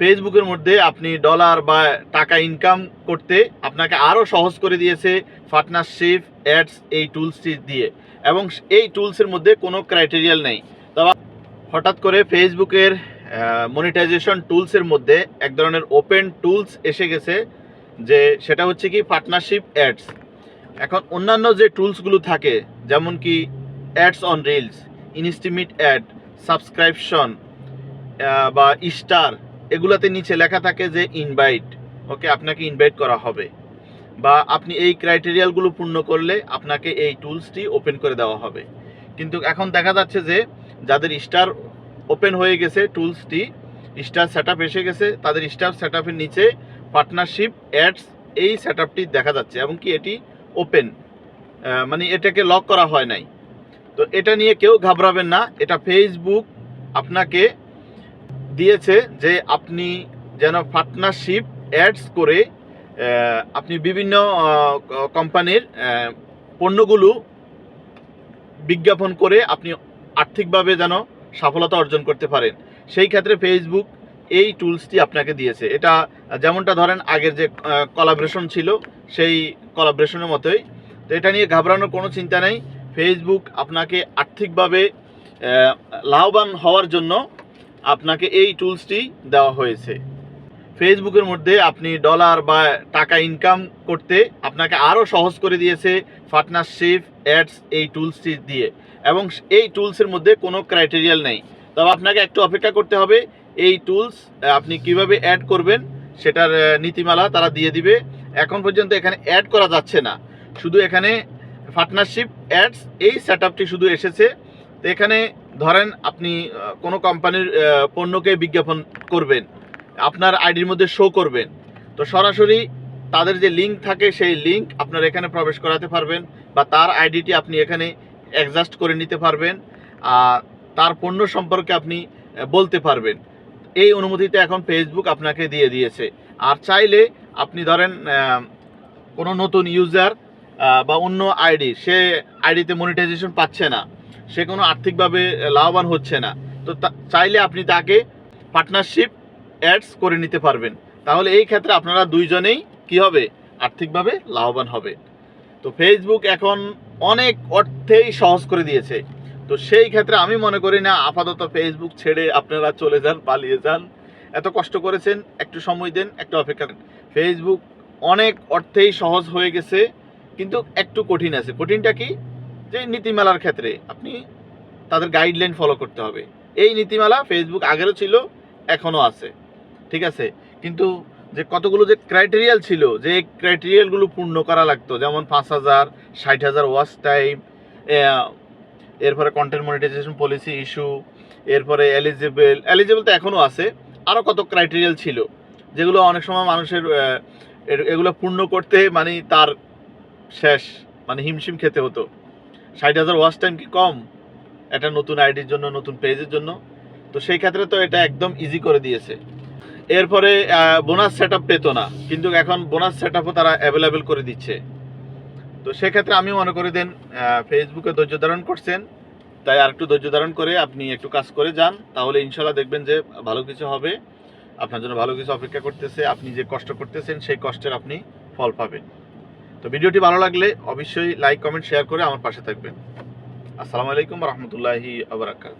ফেসবুকের মধ্যে আপনি ডলার বা টাকা ইনকাম করতে আপনাকে আরও সহজ করে দিয়েছে পার্টনারশিপ অ্যাডস এই টুলসটি দিয়ে। এবং এই টুলসের মধ্যে কোনো ক্রাইটেরিয়াল নেই। তবে হঠাৎ করে ফেসবুকের মনিটাইজেশন টুলসের মধ্যে এক ধরনের ওপেন টুলস এসে গেছে যে সেটা হচ্ছে কি পার্টনারশিপ অ্যাডস এখন অন্যান্য যে টুলসগুলো থাকে, যেমন কি ads on reels ইনস্টিমিট ad subscription বা স্টার এগুলাতে নিচে লেখা থাকে যে ইনভাইট ওকে আপনাকে ইনভাইট করা হবে। বা আপনি এই ক্রাইটেরিয়ালগুলো পূর্ণ করলে আপনাকে এই টুলসটি ওপেন করে দেওয়া হবে। কিন্তু এখন দেখা যাচ্ছে যে যাদের স্টার ওপেন হয়ে গেছে টুলসটি স্টার সেট এসে গেছে, তাদের স্টার সেট নিচে পার্টনারশিপ অ্যাডস এই সেট দেখা যাচ্ছে এবং কি এটি ওপেন মানে এটাকে লক করা হয় নাই। তো এটা নিয়ে কেউ ঘাবড়াবেন না, এটা ফেসবুক আপনাকে দিয়েছে যে আপনি যেন পার্টনারশিপ অ্যাডস করে আপনি বিভিন্ন কোম্পানির পণ্যগুলো বিজ্ঞাপন করে আপনি আর্থিকভাবে যেন সফলতা অর্জন করতে পারেন। সেই ক্ষেত্রে ফেসবুক এই টুলসটি আপনাকে দিয়েছে। এটা যেমনটা ধরেন আগের যে কলাবরেশন ছিল, সেই কলাবরেশনের মতোই। তো এটা নিয়ে ঘাবড়ানোর কোনো চিন্তা নেই। ফেসবুক আপনাকে আর্থিকভাবে লাভবান হওয়ার জন্য আপনাকে এই টুলসটি দেওয়া হয়েছে। ফেসবুকের মধ্যে আপনি ডলার বা টাকা ইনকাম করতে আপনাকে আরও সহজ করে দিয়েছে পার্টনারশিপ অ্যাডস এই টুলসটি দিয়ে। এবং এই টুলসের মধ্যে কোনো ক্রাইটেরিয়াল নেই। তবে আপনাকে একটু অপেক্ষা করতে হবে, এই টুলস আপনি কীভাবে অ্যাড করবেন সেটার নীতিমালা তারা দিয়ে দিবে। এখন পর্যন্ত এখানে অ্যাড করা যাচ্ছে না। শুধু এখানে পার্টনারশিপ অ্যাডস এই সেট শুধু এসেছে। তো এখানে ধরেন আপনি কোনো কোম্পানির পণ্যকে বিজ্ঞাপন করবেন, আপনার আইডির মধ্যে শো করবেন, তো সরাসরি তাদের যে লিঙ্ক থাকে সেই লিঙ্ক আপনার এখানে প্রবেশ করাতে পারবেন বা তার আইডিটি আপনি এখানে অ্যাডজাস্ট করে নিতে পারবেন, আর তার পণ্য সম্পর্কে আপনি বলতে পারবেন। এই অনুমতিটা এখন ফেসবুক আপনাকে দিয়ে দিয়েছে। আর চাইলে আপনি ধরেন কোনো নতুন ইউজার বা অন্য আইডি, সে আইডিতে মনিটাইজেশন পাচ্ছে না, সে কোনো আর্থিকভাবে লাভবান হচ্ছে না, তো চাইলে আপনি তাকে পার্টনারশিপ অ্যাডস করে নিতে পারবেন। তাহলে এই ক্ষেত্রে আপনারা দুইজনেই কি হবে? আর্থিকভাবে লাভবান হবে। তো ফেসবুক এখন অনেক অর্থেই সহজ করে দিয়েছে। তো সেই ক্ষেত্রে আমি মনে করি না, আপাতত ফেসবুক ছেড়ে আপনারা চলে যান, পালিয়ে যান। এত কষ্ট করেছেন, একটু সময় দেন, একটু অপেক্ষা ফেসবুক অনেক অর্থেই সহজ হয়ে গেছে। কিন্তু একটু কঠিন আছে। কঠিনটা কি? যে নীতিমালার ক্ষেত্রে আপনি তাদের গাইডলাইন ফলো করতে হবে। এই নীতিমালা ফেসবুক আগেরও ছিল, এখনও আছে। ঠিক আছে? কিন্তু যে কতগুলো যে ক্রাইটেরিয়াল ছিল, যে ক্রাইটেরিয়ালগুলো পূর্ণ করা লাগতো, যেমন পাঁচ হাজার, ষাট হাজার ওয়াচ টাইম এরপরে কন্টেন্ট মনিটাইজেশন পলিসি ইস্যু এরপরে এলিজিবল এলিজিবল তো এখনও আছে, আরও কত ক্রাইটেরিয়াল ছিল, যেগুলো অনেক সময় মানুষের এগুলো পূর্ণ করতে মানে তার শেষ মানে হিমশিম খেতে হতো। ষাট হাজার ওয়াচ টাইম কি কম? একটা নতুন আইডির জন্য, নতুন পেজের জন্য। তো সেই ক্ষেত্রে তো এটা একদম ইজি করে দিয়েছে। এরপরে বোনাস সেট আপ পেতো না। কিন্তু এখন বোনাস সেট আপও তারা অ্যাভেলেবেল করে দিচ্ছে। তো সেক্ষেত্রে আমি মনে করি দেন ফেসবুকে ধৈর্য ধারণ করছেন। তাই আর একটু ধৈর্য ধারণ করে আপনি একটু কাজ করে যান। তাহলে ইনশাল্লাহ দেখবেন যে ভালো কিছু হবে। আপনার জন্য ভালো কিছু অপেক্ষা করতেছে। আপনি যে কষ্ট করতেছেন, সেই কষ্টের আপনি ফল পাবেন। তো ভিডিওটি ভালো লাগলে অবশ্যই লাইক, কমেন্ট, শেয়ার করে আমার পাশে থাকবেন। আসসালামু আলাইকুম রহমতুল্লাহি আবরাকাত